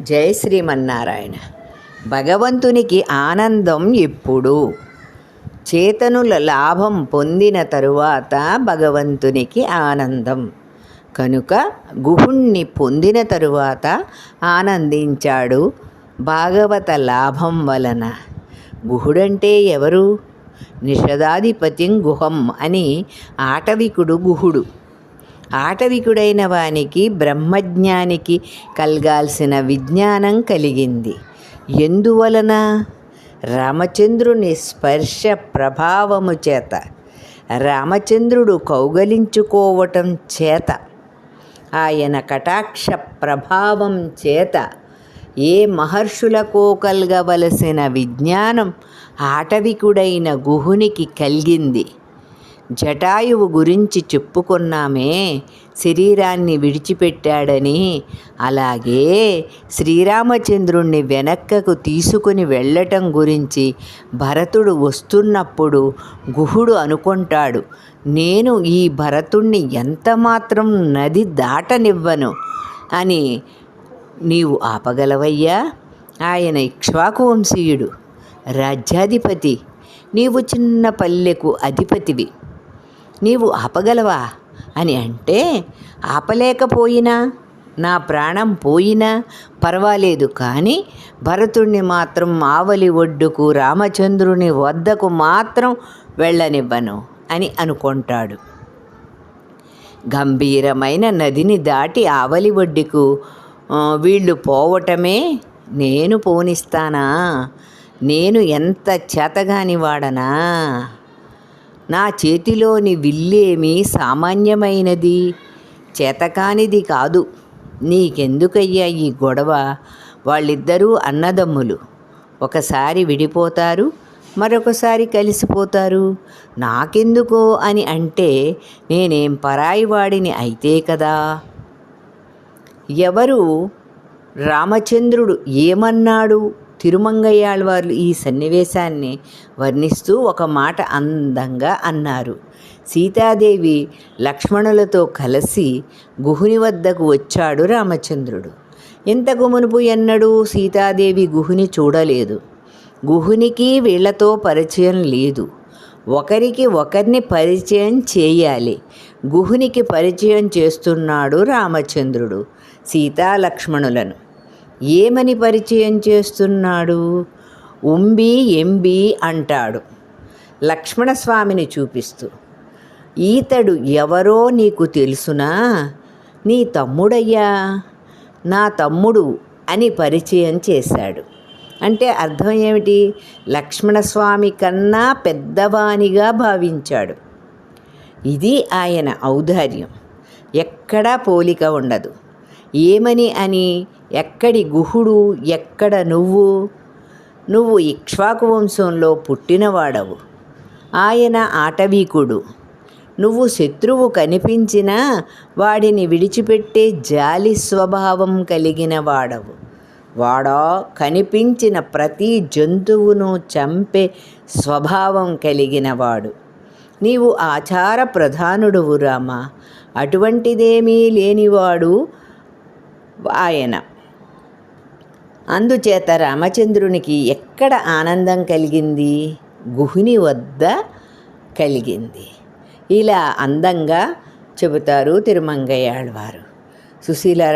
జై శ్రీమన్నారాయణ. భగవంతునికి ఆనందం ఎప్పుడు. చేతనుల లాభం పొందిన తరువాత భగవంతునికి ఆనందం. కనుక గుహుణ్ణి పొందిన తరువాత ఆనందించాడు భాగవత లాభం వలన. గుహుడంటే ఎవరు? నిషదాధిపతిం గుహం అని ఆటవికుడు గుహుడు. ఆటవికుడైన వానికి బ్రహ్మజ్ఞానికి కలగాల్సిన విజ్ఞానం కలిగింది. ఎందువలన? రామచంద్రుని స్పర్శ ప్రభావము చేత రామచంద్రుడు కౌగలించుకోవటం చేత ఆయన కటాక్ష ప్రభావం చేత ఏ మహర్షులకో కలగవలసిన విజ్ఞానం ఆటవికుడైన గుహునికి కలిగింది. జటాయువు గురించి చెప్పుకున్నామే. శరీరాన్ని విడిచిపెట్టాడని. అలాగే శ్రీరామచంద్రుణ్ణి వెనక్కకు తీసుకుని వెళ్ళటం గురించి భరతుడు వస్తున్నప్పుడు గుహుడు అనుకుంటాడు. నేను ఈ భరతుణ్ణి ఎంత మాత్రం నది దాటనివ్వను అని. నీవు ఆపగలవయ్యా? ఆయన ఇక్ష్వాకు వంశీయుడు రాజ్యాధిపతి. నీవు చిన్న పల్లెకు అధిపతివి. నీవు ఆపగలవా? అని అంటే ఆపలేకపోయినా నా ప్రాణం పోయినా పర్వాలేదు కానీ భరతుణ్ణి మాత్రం ఆవలి ఒడ్డుకు రామచంద్రుని వద్దకు మాత్రం వెళ్ళనివ్వను అని అనుకుంటాడు. గంభీరమైన నదిని దాటి ఆవలి ఒడ్డుకు వీళ్ళు పోవటమే నేను పోనిస్తానా? నేను ఎంత చేతగాని వాడనా? నా చేతిలోని విల్లేమి సామాన్యమైనది? చేతకానిది కాదు. నీకెందుకయ్యా ఈ గొడవ? వాళ్ళిద్దరూ అన్నదమ్ములు. ఒకసారి విడిపోతారు మరొకసారి కలిసిపోతారు. నాకెందుకో అని అంటే నేనేం పరాయివాడిని అయితే కదా? ఎవరు? రామచంద్రుడు ఏమన్నాడు? తిరుమంగయ్యాళ్ళవార్లు ఈ సన్నివేశాన్ని వర్ణిస్తూ ఒక మాట అందంగా అన్నారు. సీతాదేవి లక్ష్మణులతో కలిసి గుహుని వద్దకు వచ్చాడు రామచంద్రుడు. ఇంతకు మునుపు ఎన్నడూ సీతాదేవి గుహుని చూడలేదు. గుహునికి వీళ్ళతో పరిచయం లేదు. ఒకరికి ఒకరిని పరిచయం చేయాలి. గుహునికి పరిచయం చేస్తున్నాడు రామచంద్రుడు సీతాలక్ష్మణులను ఏమని పరిచయం చేస్తున్నాడు? ఉంబి ఎంబి అంటాడు. లక్ష్మణస్వామిని చూపిస్తూ ఈతడు ఎవరో నీకు తెలుసునా? నీ తమ్ముడయ్యా? నా తమ్ముడు అని పరిచయం చేశాడు. అంటే అర్థం ఏమిటి? లక్ష్మణస్వామి కన్నా పెద్దవానిగా భావించాడు. ఇది ఆయన ఔదార్యం. ఎక్కడా పోలిక ఉండదు. ఏమని అని? ఎక్కడి గుహుడు? ఎక్కడ నువ్వు? నువ్వు ఇక్ష్వాకు వంశంలో పుట్టినవాడవు. ఆయన ఆటవీకుడు. నువ్వు శత్రువు కనిపించినా వాడిని విడిచిపెట్టే జాలి స్వభావం కలిగిన వాడవు వాడా కనిపించిన ప్రతి జంతువును చంపే స్వభావం కలిగినవాడు. నీవు ఆచార ప్రధానుడువు రామ. అటువంటిదేమీ లేనివాడు ఆయన. అందుచేత రామచంద్రునికి ఎక్కడ ఆనందం కలిగింది? గుహుని వద్ద కలిగింది. ఇలా అందంగా చెబుతారు తిరుమంగయ్యాళ్ళవారు సుశీల